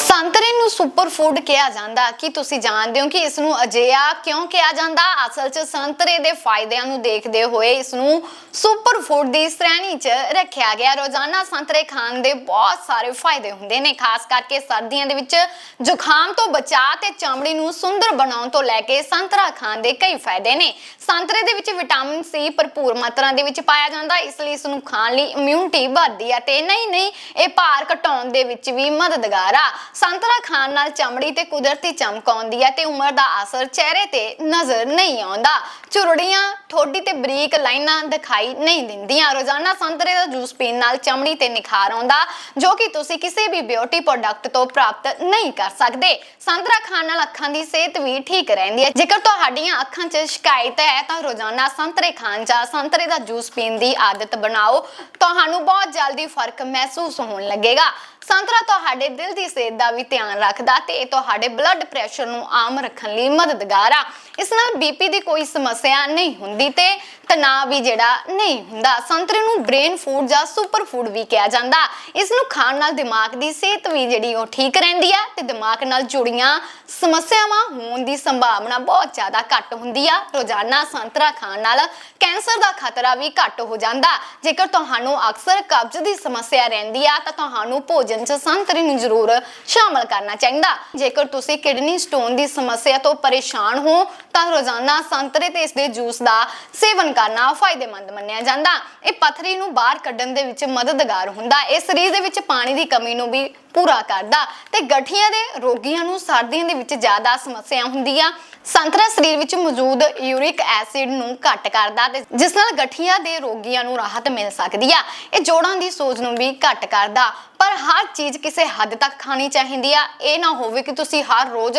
ਸੰਤਰੇ ਨੂੰ super food ਕਿਹਾ ਜਾਂਦਾ। ਕੀ ਤੁਸੀਂ ਜਾਣਦੇ ਹੋ ਕਿ ਇਸ ਨੂੰ ਅਜਿਹਾ ਕਿਉਂ ਕਿਹਾ ਜਾਂਦਾ? ਅਸਲ 'ਚ ਸੰਤਰੇ ਦੇ ਫਾਇਦਿਆਂ ਨੂੰ ਦੇਖਦੇ ਹੋਏ ਇਸ ਨੂੰ ਸੁਪਰ ਫੂਡ ਦੀ ਸ਼੍ਰੇਣੀ 'ਚ ਰੱਖਿਆ ਗਿਆ। ਰੋਜ਼ਾਨਾ ਸੰਤਰੇ ਖਾਣ ਦੇ ਬਹੁਤ ਸਾਰੇ ਫਾਇਦੇ ਹੁੰਦੇ ਨੇ, ਖਾਸ ਕਰਕੇ ਸਰਦੀਆਂ ਦੇ ਵਿੱਚ ਜ਼ੁਕਾਮ ਤੋਂ ਬਚਾਅ ਤੇ ਚਮੜੀ ਨੂੰ ਸੁੰਦਰ ਬਣਾਉਣ ਤੋਂ ਲੈ ਕੇ ਸੰਤਰਾ ਖਾਣ ਦੇ ਕਈ ਫਾਇਦੇ ਨੇ। ਸੰਤਰੇ ਦੇ ਵਿੱਚ ਵਿਟਾਮਿਨ ਸੀ ਭਰਪੂਰ ਮਾਤਰਾ ਦੇ ਵਿੱਚ ਪਾਇਆ ਜਾਂਦਾ, ਇਸ ਲਈ ਇਸ ਨੂੰ ਖਾਣ ਲਈ ਇਮਿਊਨਿਟੀ ਵੱਧਦੀ ਹੈ ਤੇ ਨਹੀਂ ਨਹੀਂ ਇਹ ਭਾਰ ਘਟਾਉਣ ਦੇ ਵਿੱਚ ਵੀ ਮਦਦਗਾਰ ਆ। ਸੰਤਰਾ ਖਾਣ ਨਾਲ ਚਮੜੀ ਤੇ ਕੁਦਰਤੀ ਚਮਕ ਆਉਂਦੀ ਹੈ ਤੇ ਉਮਰ ਦਾ ਅਸਰ ਚਿਹਰੇ ਤੇ ਨਜ਼ਰ ਨਹੀਂ ਆਉਂਦਾ। ਝੁਰੜੀਆਂ ਠੋਡੀ ਤੇ ਬਰੀਕ ਲਾਈਨਾਂ ਦਿਖਾਈ ਨਹੀਂ ਦਿੰਦੀਆਂ। ਰੋਜ਼ਾਨਾ ਸੰਤਰੇ ਦਾ ਜੂਸ ਪੀਣ ਨਾਲ ਚਮੜੀ ਤੇ ਨਿਖਾਰ ਆਉਂਦਾ, ਜੋ ਕਿ ਤੁਸੀਂ ਕਿਸੇ ਵੀ ਬਿਊਟੀ ਪ੍ਰੋਡਕਟ ਤੋਂ ਪ੍ਰਾਪਤ ਨਹੀਂ ਕਰ ਸਕਦੇ। ਸੰਤਰਾ ਖਾਣ ਨਾਲ ਅੱਖਾਂ ਦੀ ਸਿਹਤ ਵੀ ਠੀਕ ਰਹਿੰਦੀ ਹੈ। ਜੇਕਰ ਤੁਹਾਡੀਆਂ ਅੱਖਾਂ 'ਚ ਸ਼ਿਕਾਇਤ ਹੈ, ਤਾਂ ਰੋਜ਼ਾਨਾ ਸੰਤਰੇ ਖਾਣ ਜਾਂ ਸੰਤਰੇ ਦਾ ਜੂਸ ਪੀਣ ਦੀ ਆਦਤ ਬਣਾਓ। ਤੁਹਾਨੂੰ ਬਹੁਤ ਜਲਦੀ ਫ਼ਰਕ ਮਹਿਸੂਸ ਹੋਣ ਲੱਗੇਗਾ। ਸੰਤਰਾ ਤੁਹਾਡੇ ਦਿਲ ਦੀ ਸਿਹਤ ਦਾ ਵੀ ਧਿਆਨ ਰੱਖਦਾ ਤੇ ਇਹ ਤੁਹਾਡੇ ਬਲੱਡ ਪ੍ਰੈਸ਼ਰ ਨੂੰ ਆਮ ਰੱਖਣ ਲਈ ਮਦਦਗਾਰ ਆ। ਇਸ ਨਾਲ ਬੀਪੀ ਦੀ ਕੋਈ ਸਮੱਸਿਆ ਨਹੀਂ ਹੁੰਦੀ ਤੇ ਤਣਾਅ ਵੀ ਜਿਹੜਾ ਨਹੀਂ ਹੁੰਦਾ। ਸੰਤਰੇ ਨੂੰ ਬ੍ਰੇਨ ਫੂਡ ਜਾਂ ਸੁਪਰ ਫੂਡ ਵੀ ਕਿਹਾ ਜਾਂਦਾ। ਇਸ ਨੂੰ ਖਾਣ ਨਾਲ ਦਿਮਾਗ ਦੀ ਸਿਹਤ ਵੀ ਜਿਹੜੀ ਉਹ ਠੀਕ ਰਹਿੰਦੀ ਆ ਤੇ ਦਿਮਾਗ ਨਾਲ ਜੁੜੀਆਂ ਸਮੱਸਿਆਵਾਂ ਹੋਣ ਦੀ ਸੰਭਾਵਨਾ ਬਹੁਤ ਜ਼ਿਆਦਾ ਘੱਟ ਹੁੰਦੀ ਆ। ਰੋਜ਼ਾਨਾ ਸੰਤਰਾ ਖਾਣ ਨਾਲ ਕੈਂਸਰ ਦਾ ਖਤਰਾ ਵੀ ਘੱਟ ਹੋ ਜਾਂਦਾ। ਜੇਕਰ ਤੁਹਾਨੂੰ ਅਕਸਰ ਕਬਜ਼ ਦੀ ਸਮੱਸਿਆ ਰਹਿੰਦੀ ਆ, ਤਾਂ ਤੁਹਾਨੂੰ ਭੋਜਨ 'ਚ ਸੰਤਰੇ ਨੂੰ ਜ਼ਰੂਰ ਸ਼ਾਮਲ ਕਰਨਾ ਚਾਹੀਦਾ। ਜੇਕਰ ਤੁਸੀਂ ਕਿਡਨੀ ਸਟੋਨ ਦੀ ਸਮੱਸਿਆ ਤੋਂ ਪਰੇਸ਼ਾਨ ਹੋ ਤਾਂ ਰੋਜ਼ਾਨਾ ਸੰਤਰੇ ਤੇ ਇਸ ਦੇ ਜੂਸ ਦਾ ਸੇਵਨ ਕਰਨਾ ਫਾਇਦੇਮੰਦ ਮੰਨਿਆ ਜਾਂਦਾ। ਇਹ ਪਥਰੀ ਨੂੰ ਬਾਹਰ ਕੱਢਣ ਦੇ ਵਿੱਚ ਮਦਦਗਾਰ ਹੁੰਦਾ। ਇਹ ਸਰੀਰ ਦੇ ਵਿੱਚ ਪਾਣੀ ਦੀ ਕਮੀ ਨੂੰ ਵੀ ਪੂਰਾ ਕਰਦਾ ਤੇ ਗਠੀਆਂ ਦੇ ਰੋਗੀਆਂ ਨੂੰ ਸਰਦੀਆਂ ਦੇ ਵਿੱਚ ਜ਼ਿਆਦਾ ਸਮੱਸਿਆ ਹੁੰਦੀ ਆ। ਸੰਤਰਾ ਸਰੀਰ ਵਿੱਚ ਮੌਜੂਦ ਯੂਰਿਕ ਐਸਿਡ ਨੂੰ ਘੱਟ ਕਰਦਾ ਤੇ ਜਿਸ ਨਾਲ ਗਠੀਆਂ ਦੇ ਰੋਗੀਆਂ ਨੂੰ ਰਾਹਤ ਮਿਲ ਸਕਦੀ ਆ। ਇਹ ਜੋੜਾਂ ਦੀ ਸੋਜ ਨੂੰ ਵੀ ਘੱਟ ਕਰਦਾ। ਪਰ ਹਰ ਚੀਜ਼ ਕਿਸੇ ਹੱਦ ਤੱਕ ਖਾਣੀ ਚਾਹੀਦੀ ਆ। ਇਹ ਨਾ ਹੋਵੇ ਕਿ ਤੁਸੀਂ ਹਰ ਰੋਜ਼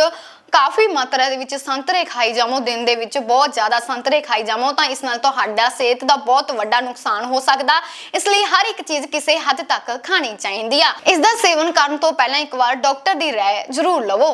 ਕਾਫੀ ਮਾਤਰਾ ਦੇ ਵਿੱਚ ਸੰਤਰੇ ਖਾਈ ਜਾਵੋ, ਦਿਨ ਦੇ ਵਿੱਚ ਬਹੁਤ ਜ਼ਿਆਦਾ ਸੰਤਰੇ ਖਾਈ ਜਾਵੋ, ਤਾਂ ਇਸ ਨਾਲ ਤੁਹਾਡਾ ਸਿਹਤ ਦਾ ਬਹੁਤ ਵੱਡਾ ਨੁਕਸਾਨ ਹੋ ਸਕਦਾ। ਇਸ ਲਈ ਹਰ ਇੱਕ ਚੀਜ਼ ਕਿਸੇ ਹੱਦ ਤੱਕ ਖਾਣੀ ਚਾਹੀਦੀ ਆ। ਇਸ ਦਾ ਸੇਵਨ ਕਰਨ ਤੋਂ ਪਹਿਲਾਂ ਇੱਕ ਵਾਰ ਡਾਕਟਰ ਦੀ ਰਾਏ ਜ਼ਰੂਰ ਲਵੋ।